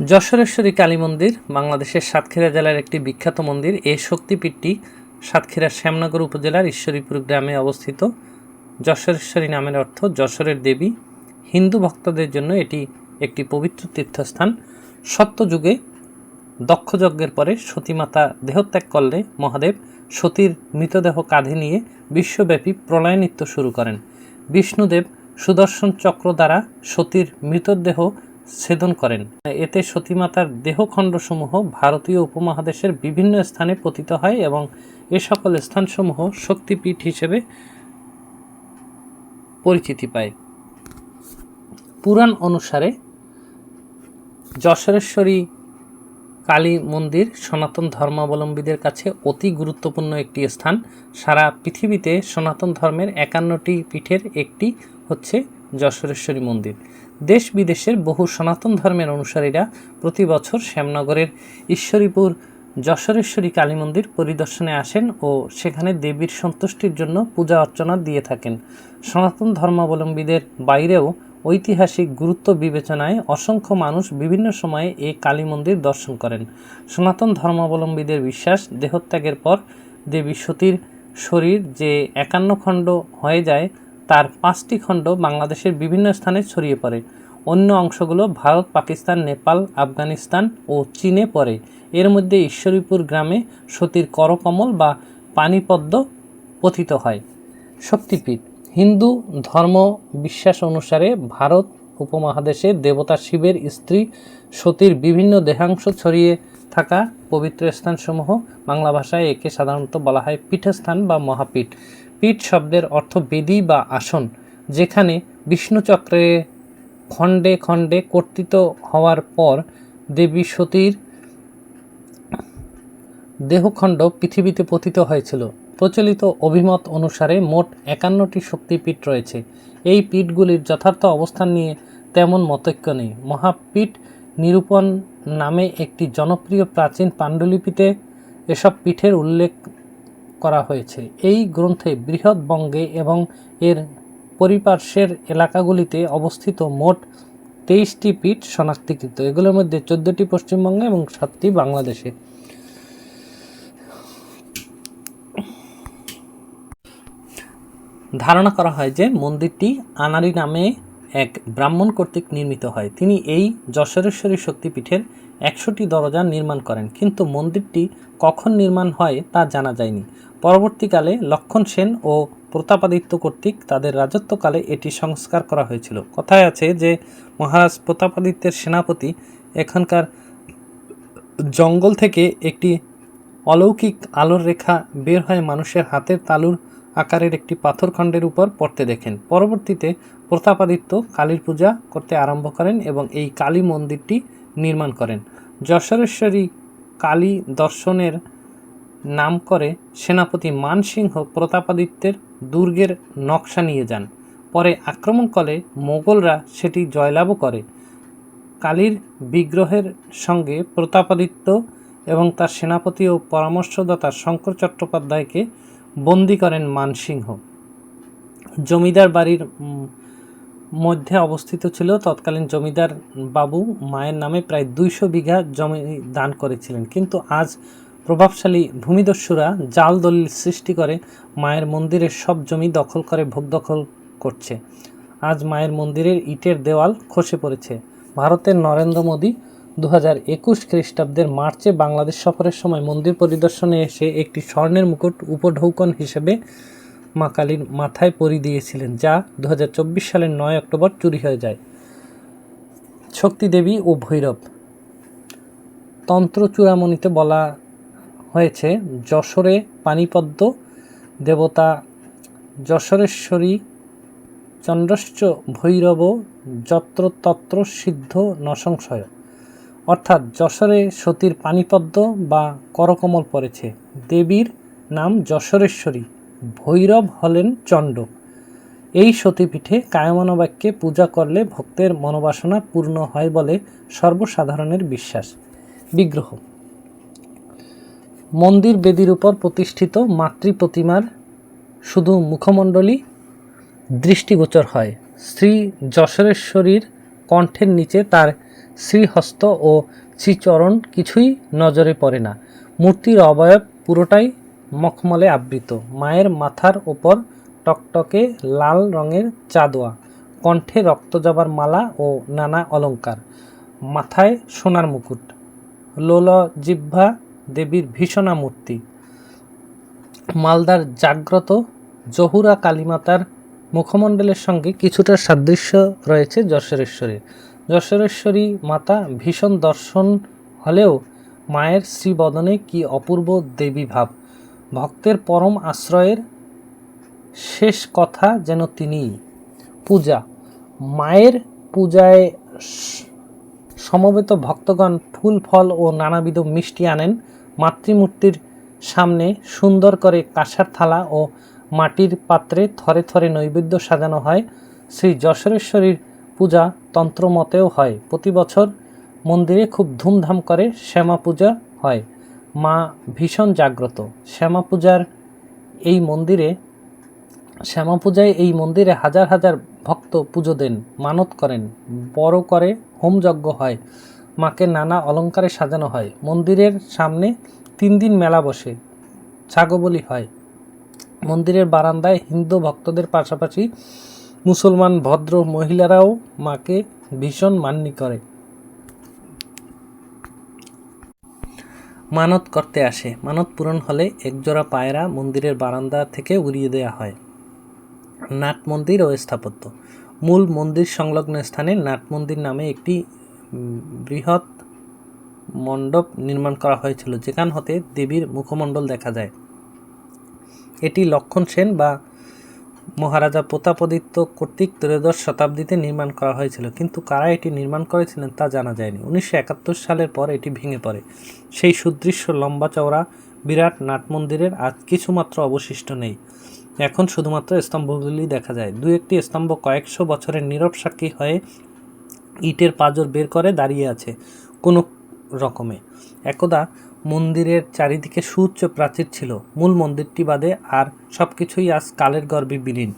যশোরেশ্বরী কালী মন্দির, বাংলাদেশের সাতক্ষীরা জেলার একটি বিখ্যাত মন্দির। এই শক্তিপীঠটি সাতক্ষীরার শ্যামনগর উপজেলার ঈশ্বরীপুর গ্রামে অবস্থিত। যশোরেশ্বরী নামের অর্থ যশোরের দেবী। হিন্দু ভক্তদের জন্য এটি একটি পবিত্র তীর্থস্থান। সত্যযুগে দক্ষযজ্ঞের পরে সতীমাতা দেহত্যাগ করলে মহাদেব সতীর মৃতদেহ কাঁধে নিয়ে বিশ্বব্যাপী প্রলয় নৃত্য শুরু করেন। বিষ্ণুদেব সুদর্শন চক্র দ্বারা সতীর মৃতদেহ ছেদন করেন। এতে সতীমাতার দেহখণ্ডসমূহ ভারতীয় উপমহাদেশের বিভিন্ন স্থানে পতিত হয় এবং এ সকল স্থানসমূহ শক্তিপীঠ হিসেবে পরিচিতি পায়। পুরাণ অনুসারে যশোরেশ্বরী কালী মন্দির সনাতন ধর্মাবলম্বীদের কাছে অতি গুরুত্বপূর্ণ একটি স্থান। সারা পৃথিবীতে সনাতন ধর্মের একান্নটি পীঠের একটি হচ্ছে যশোরেশ্বরী মন্দির। দেশ বিদেশের বহু সনাতন ধর্মের অনুসারীরা প্রতি বছর শ্যামনগরের ঈশ্বরীপুর যশোরেশ্বরী কালী মন্দির পরিদর্শনে আসেন ও সেখানে দেবীর সন্তুষ্টির জন্য পূজা অর্চনা দিয়ে থাকেন। সনাতন ধর্মাবলম্বীদের বাইরেও ঐতিহাসিক গুরুত্ব বিবেচনায় অসংখ্য মানুষ বিভিন্ন সময়ে এই কালী মন্দির দর্শন করেন। সনাতন ধর্মাবলম্বীদের বিশ্বাস, দেহত্যাগের পর দেবী সতীর শরীর যে একান্ন খণ্ড হয়ে যায় তার পাঁচটি খণ্ড বাংলাদেশের বিভিন্ন স্থানে ছড়িয়ে পড়ে। অন্য অংশগুলো ভারত, পাকিস্তান, নেপাল, আফগানিস্তান ও চীনে পড়ে। এর মধ্যে ঈশ্বরীপুর গ্রামে সতীর করকমল বা পানিপদ্ম পথিত হয়। শক্তিপীঠ, হিন্দু ধর্ম বিশ্বাস অনুসারে ভারত উপমহাদেশে দেবতা শিবের স্ত্রী সতীর বিভিন্ন দেহাংশ ছড়িয়ে থাকা পবিত্র স্থানসমূহ বাংলা ভাষায় একে সাধারণত বলা হয় পীঠস্থান বা মহাপীঠ। পীঠ শব্দের অর্থ বেদি বা আসন, যেখানে বিষ্ণুচক্রে খণ্ডে খণ্ডে কর্তৃত হওয়ার পর দেবী সতীর দেহখণ্ড পৃথিবীতে পতিত হয়েছিল। প্রচলিত অভিমত অনুসারে মোট একান্নটি শক্তিপীঠ রয়েছে। এই পীঠগুলির যথার্থ অবস্থান নিয়ে তেমন মতৈক্য নেই। মহাপীঠ নিরূপণ নামে একটি জনপ্রিয় প্রাচীন পাণ্ডুলিপিতে এসব পীঠের উল্লেখ করা হয়েছে। এই গ্রন্থে বৃহৎ বঙ্গে এবং এর পরিপার্শ্বের এলাকাগুলিতে অবস্থিত মোট তেইশটি পীঠ শনাক্তিকৃত এগুলোর মধ্যে চোদ্দোটি পশ্চিমবঙ্গে এবং সাতটি বাংলাদেশে। ধারণা করা হয় যে মন্দিরটি আনারি নামে এক ব্রাহ্মণ কর্তৃক নির্মিত হয়। তিনি এই যশোরেশ্বরী শক্তিপীঠের একশোটি দরজা নির্মাণ করেন, কিন্তু মন্দিরটি কখন নির্মাণ হয় তা জানা যায়নি। পরবর্তীকালে লক্ষণ সেন ও প্রতাপাদিত্য কর্তৃক তাদের রাজত্বকালে এটি সংস্কার করা হয়েছিল। কথায় আছে যে, মহারাজ প্রতাপাদিত্যের সেনাপতি এখানকার জঙ্গল থেকে একটি অলৌকিক আলোর রেখা বের হয় মানুষের হাতের তালুর আকারের একটি পাথরখণ্ডের উপর পড়তে দেখেন। পরবর্তীতে প্রতাপাদিত্য কালীর পূজা করতে আরম্ভ করেন এবং এই কালী মন্দিরটি নির্মাণ করেন। যশোরেশ্বরী কালী দর্শনের নাম করে সেনাপতি মানসিংহ প্রতাপাদিত্যের দুর্গের নকশা নিয়ে যান। পরে আক্রমণ আক্রমণকালে মোগলরা সেটি জয়লাভও করে। কালীর বিগ্রহের সঙ্গে প্রতাপাদিত্য এবং তার সেনাপতি ও পরামর্শদাতা শঙ্কর চট্টোপাধ্যায়কে বন্দি করেন মানসিংহ। জমিদার বাড়ির মধ্যে অবস্থিত ছিল তৎকালীন জমিদার বাবু মায়ের নামে প্রায় দুইশো বিঘা জমি দান করেছিলেন। কিন্তু আজ প্রভাবশালী ভূমিদস্যুরা জাল দলিল সৃষ্টি করে মায়ের মন্দিরের সব জমি দখল করে ভোগ দখল করছে। আজ মায়ের মন্দিরের ইটের দেওয়াল খসে পড়েছে। ভারতের নরেন্দ্র মোদী দু হাজার একুশ খ্রিস্টাব্দের মার্চে বাংলাদেশ সফরের সময় মন্দির পরিদর্শনে এসে একটি স্বর্ণের মুকুট উপঢৌকন হিসেবে মা কালীর মাথায় পরি দিয়েছিলেন, যা দু হাজার চব্বিশ সালের নয় অক্টোবর চুরি হয়ে যায়। শক্তি দেবী ও ভৈরব। তন্ত্র চূড়ামণিতে বলা হয়েছে, যশোরে পানিপদ্ম দেবতা যশোরেশ্বরী চন্দ্রশ্চ ভৈরব যত্র তত্র সিদ্ধ নসংশয়। অর্থাৎ যশোরে সতীর পানিপদ্ম বা করকমল পড়েছে। দেবীর নাম যশোরেশ্বরী, ভৈরব হলেন চণ্ড। এই সতীপীঠে কায়মন বাক্যে পূজা করলে ভক্তের মনোবাসনা পূর্ণ হয় বলে সর্বসাধারণের বিশ্বাস। বিগ্রহ। মন্দির বেদির উপর প্রতিষ্ঠিত মাতৃ প্রতিমার শুধু মুখমণ্ডলী দৃষ্টিগোচর হয়। শ্রী যশোরেশ্বরীর কণ্ঠের নিচে তার শ্রীহস্ত ও শ্রীচরণ কিছুই নজরে পড়ে না। মূর্তির অবয়ব পুরোটাই মখমলে আবৃত। মায়ের মাথার ওপর টকটকে লাল রঙের চাদোয়া। কণ্ঠে রক্তজবার মালা ও নানা অলংকার মাথায় সোনার মুকুট। লোল জিহ্বা দেবীর ভীষণা মূর্তি। মালদার জাগ্রত জহুরা কালীমাতার মুখমণ্ডলের সঙ্গে কিছুটা সাদৃশ্য রয়েছে যশোরেশ্বরীর। যশোরেশ্বরী মাতা ভীষণ দর্শন হলেও মায়ের শ্রীবদনে কি অপূর্ব দেবী ভাব। ভক্তের পরম আশ্রয়ের শেষ কথা যেন তিনিই। পূজা। মায়ের পূজায় সমবেত ভক্তগণ ফুল, ফল ও নানাবিধ মিষ্টি আনেন। মাতৃমূর্তির সামনে সুন্দর করে কাঁসার থালা ও মাটির পাত্রে থরে থরে নৈবেদ্য সাজানো হয়। শ্রী যশোরেশ্বরীর পূজা তন্ত্রমতেও হয়। প্রতি বছর মন্দিরে খুব ধুমধাম করে শ্যামা পূজা হয়। মা ভীষণ জাগ্রত। শ্যামা পূজার এই মন্দিরে, শ্যামা পূজায় এই মন্দিরে হাজার হাজার ভক্ত পুজো দেন, মানত করেন। বড় করে হোমযজ্ঞ হয়। মাকে নানা অলংকারে সাজানো হয়। মন্দিরের সামনে তিন দিন মেলা বসে। ছাগবলি হয়। মন্দিরের বারান্দায় হিন্দু ভক্তদের পাশাপাশি মুসলমান ভদ্র মহিলারাও মাকে ভীষণ মান্যি করে। মানত করতে আসে। মানত পূরণ হলে একজোড়া পায়রা মন্দিরের বারান্দা থেকে উড়িয়ে দেওয়া হয়। নাট মন্দির ও স্থাপত্য। মূল মন্দির সংলগ্ন স্থানে নাট মন্দির নামে একটি বৃহৎ মণ্ডপ নির্মাণ করা হয়েছিল, যেখান হতে দেবীর মুখমণ্ডল দেখা যায়। এটি লক্ষণ সেন বা মহারাজা প্রতাপাদিত্য কর্তৃক ত্রয়োদশ শতাব্দীতে নির্মাণ করা হয়েছিল। কিন্তু কারা এটি নির্মাণ করেছিলেন তা জানা যায়নি। উনিশশো একাত্তর সালের পর এটি ভেঙে পড়ে। সেই সুদৃশ্য লম্বা চওড়া বিরাট নাট মন্দিরের আজ কিছুমাত্র অবশিষ্ট নেই। এখন শুধুমাত্র স্তম্ভগুলি দেখা যায়। দু একটি স্তম্ভ কয়েকশো বছরের নীরব সাক্ষী হয়ে ইটের পাঁজর বের করে দাঁড়িয়ে আছে কোনো রকমে। একদা মন্দিরের চারিদিকে সুউচ্চ প্রাচীর ছিল। মূল মন্দিরটি বাদে আর সব কিছুই আজ কালের গর্বে বিলীন।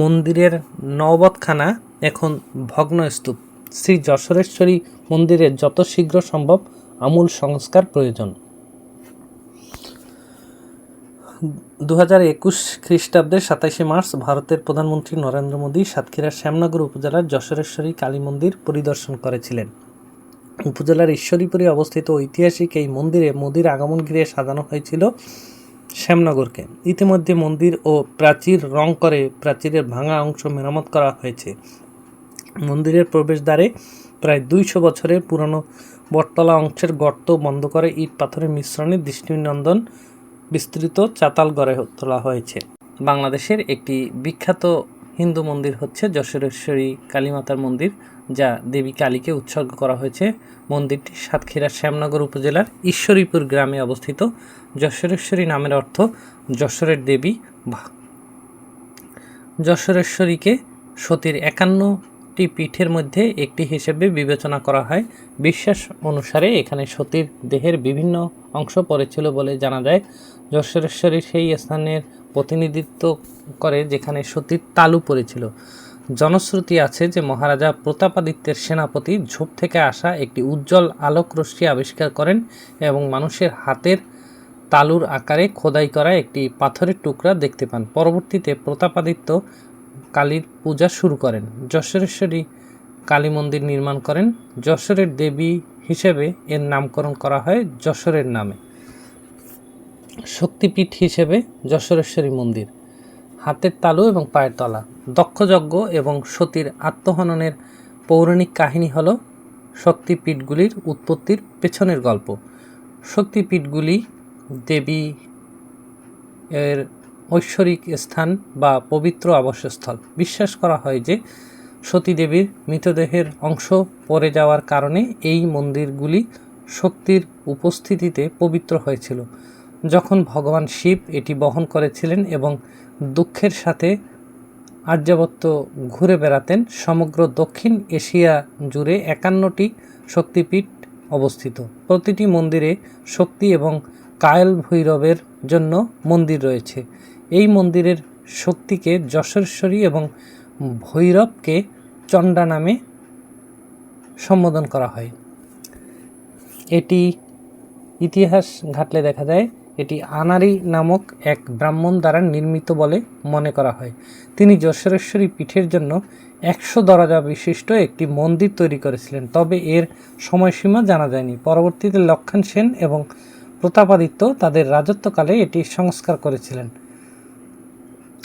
মন্দিরের নবতখানা এখন ভগ্ন স্তূপ শ্রী যশোরেশ্বরী মন্দিরের যত শীঘ্র সম্ভব আমূল সংস্কার প্রয়োজন। দু হাজার একুশ খ্রিস্টাব্দের সাতাশে মার্চ ভারতের প্রধানমন্ত্রী নরেন্দ্র মোদী সাতক্ষীরার শ্যামনগর উপজেলার যশোরেশ্বরী কালী মন্দির পরিদর্শন করেছিলেন। উপজেলার ঈশ্বরীপুরে অবস্থিত ঐতিহাসিক এই মন্দিরে মোদির আগমন ঘিরে সাজানো হয়েছিল শ্যামনগরকে। ইতিমধ্যে মন্দির ও প্রাচীর রং করে প্রাচীরের ভাঙা অংশ মেরামত করা হয়েছে। মন্দিরের প্রবেশদ্বারে প্রায় দুইশো বছরের পুরনো বটতলা অংশের গর্ত বন্ধ করে ইট পাথরের মিশ্রণে দৃষ্টিনন্দন বিস্তৃত চাতাল গড়ে তোলা হয়েছে। বাংলাদেশের একটি বিখ্যাত হিন্দু মন্দির হচ্ছে যশোরেশ্বরী কালীমাতার মন্দির, যা দেবী কালীকে উৎসর্গ করা হয়েছে। মন্দিরটি সাতক্ষীরার শ্যামনগর উপজেলার ঈশ্বরীপুর গ্রামে অবস্থিত। যশোরেশ্বরী নামের অর্থ যশোরের দেবী যশোরেশ্বরীকে সতীর একান্নটি পীঠের মধ্যে একটি হিসেবে বিবেচনা করা হয়। বিশ্বাস অনুসারে এখানে সতীর দেহের বিভিন্ন অংশ পড়েছিল বলে জানা যায়। যশোরেশ্বরী সেই স্থানের প্রতিনিধিত্ব করে যেখানে সতীর তালু পড়েছিল জনশ্রুতি আছে যে মহারাজা প্রতাপাদিত্যের সেনাপতি ঝোপ থেকে আসা একটি উজ্জ্বল আলোক রশ্মি আবিষ্কার করেন এবং মানুষের হাতের তালুর আকারে খোদাই করা একটি পাথরের টুকরা দেখতে পান। পরবর্তীতে প্রতাপাদিত্য কালীর পূজা শুরু করেন। যশোরেশ্বরী কালী মন্দির নির্মাণ করেন। যশোরের দেবী হিসেবে এর নামকরণ করা হয় যশোরের নামে। শক্তিপীঠ হিসেবে যশোরেশ্বরী মন্দির। হাতের তালু এবং পায়ের তলা। দক্ষযজ্ঞ এবং সতীর আত্মহননের পৌরাণিক কাহিনী হল শক্তিপীঠগুলির উৎপত্তির পেছনের গল্প। শক্তিপীঠগুলি দেবী এর ঐশ্বরিক স্থান বা পবিত্র আবাসস্থল। বিশ্বাস করা হয় যে সতী দেবীর মৃতদেহের অংশ পড়ে যাওয়ার কারণে এই মন্দিরগুলি শক্তির উপস্থিতিতে পবিত্র হয়েছিল। যখন ভগবান শিব এটি বহন করেছিলেন এবং দুঃখের সাথে আর্যাবত্য ঘুরে বেড়াতেন, সমগ্র দক্ষিণ এশিয়া জুড়ে একান্নটি শক্তিপীঠ অবস্থিত। প্রতিটি মন্দিরে শক্তি এবং কায়ল ভৈরবের জন্য মন্দির রয়েছে। এই মন্দিরের শক্তিকে যশোরেশ্বরী এবং ভৈরবকে চণ্ডা নামে সম্বোধন করা হয়। এটি ইতিহাস ঘাটলে দেখা যায়, এটি আনারি নামক এক ব্রাহ্মণ দ্বারা নির্মিত বলে মনে করা হয়। তিনি যশোরেশ্বরী পীঠের জন্য একশো দরজা বিশিষ্ট একটি মন্দির তৈরি করেছিলেন, তবে এর সময়সীমা জানা যায়নি। পরবর্তীতে লক্ষণ সেন এবং প্রতাপাদিত্য তাদের রাজত্বকালে এটি সংস্কার করেছিলেন।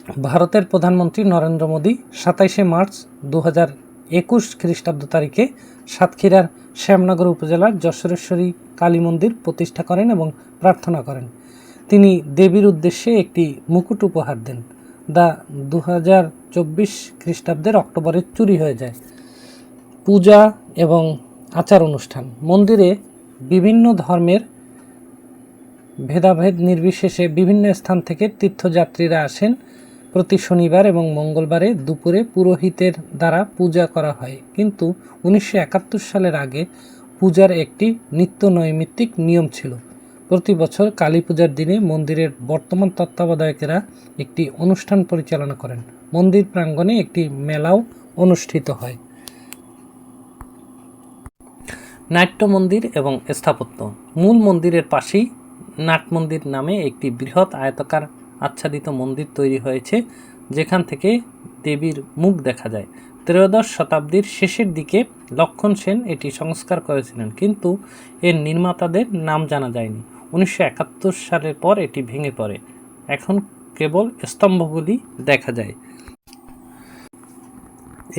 ভারতের প্রধানমন্ত্রী নরেন্দ্র মোদী সাতাইশে মার্চ দু হাজার একুশ খ্রিস্টাব্দ তারিখে সাতক্ষীরার শ্যামনগর উপজেলার যশোরেশ্বরী কালী মন্দির প্রতিষ্ঠা করেন এবং প্রার্থনা করেন। তিনি দেবীর উদ্দেশ্যে একটি মুকুট উপহার দেন। দা দু হাজার চব্বিশ খ্রিস্টাব্দের অক্টোবরে চুরি হয়ে যায়। পূজা এবং আচার অনুষ্ঠান। মন্দিরে বিভিন্ন ধর্মের ভেদাভেদ নির্বিশেষে বিভিন্ন স্থান থেকে তীর্থযাত্রীরা আসেন। প্রতি শনিবার এবং মঙ্গলবারে দুপুরে পুরোহিতের দ্বারা পূজা করা হয়। কিন্তু উনিশশো একাত্তর সালের আগে পূজার একটি নিত্য নৈমিত্তিক নিয়ম ছিল। প্রতি বছর কালী পূজার দিনে মন্দিরের বর্তমান তত্ত্বাবধায়কেরা একটি অনুষ্ঠান পরিচালনা করেন। মন্দির প্রাঙ্গণে একটি মেলাও অনুষ্ঠিত হয়। নাট্য মন্দির এবং স্থাপত্য। মূল মন্দিরের পাশেই নাট মন্দির নামে একটি বৃহৎ আয়তাকার আচ্ছাদিত মন্দির তৈরি হয়েছে, যেখান থেকে দেবীর মুখ দেখা যায়। ত্রয়োদশ শতাব্দীর শেষের দিকে লক্ষণ সেন এটি সংস্কার করেছিলেন, কিন্তু এর নির্মাতাদের নাম জানা যায়নি। উনিশশো একাত্তর সালের পর এটি ভেঙে পড়ে। এখন কেবল স্তম্ভগুলি দেখা যায়।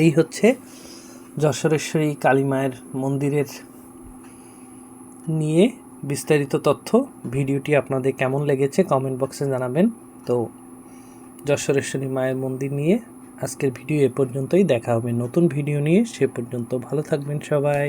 এই হচ্ছে যশোরেশ্বরী কালী মায়ের মন্দিরের নিয়ে বিস্তারিত তথ্য। ভিডিওটি আপনাদের কেমন লেগেছে কমেন্ট বক্সে জানাবেন। তো যশোরেশ্বরী মায়ের মন্দির নিয়ে আজকের ভিডিও এ পর্যন্তই। দেখা হবে নতুন ভিডিও নিয়ে। সে পর্যন্ত ভালো থাকবেন সবাই।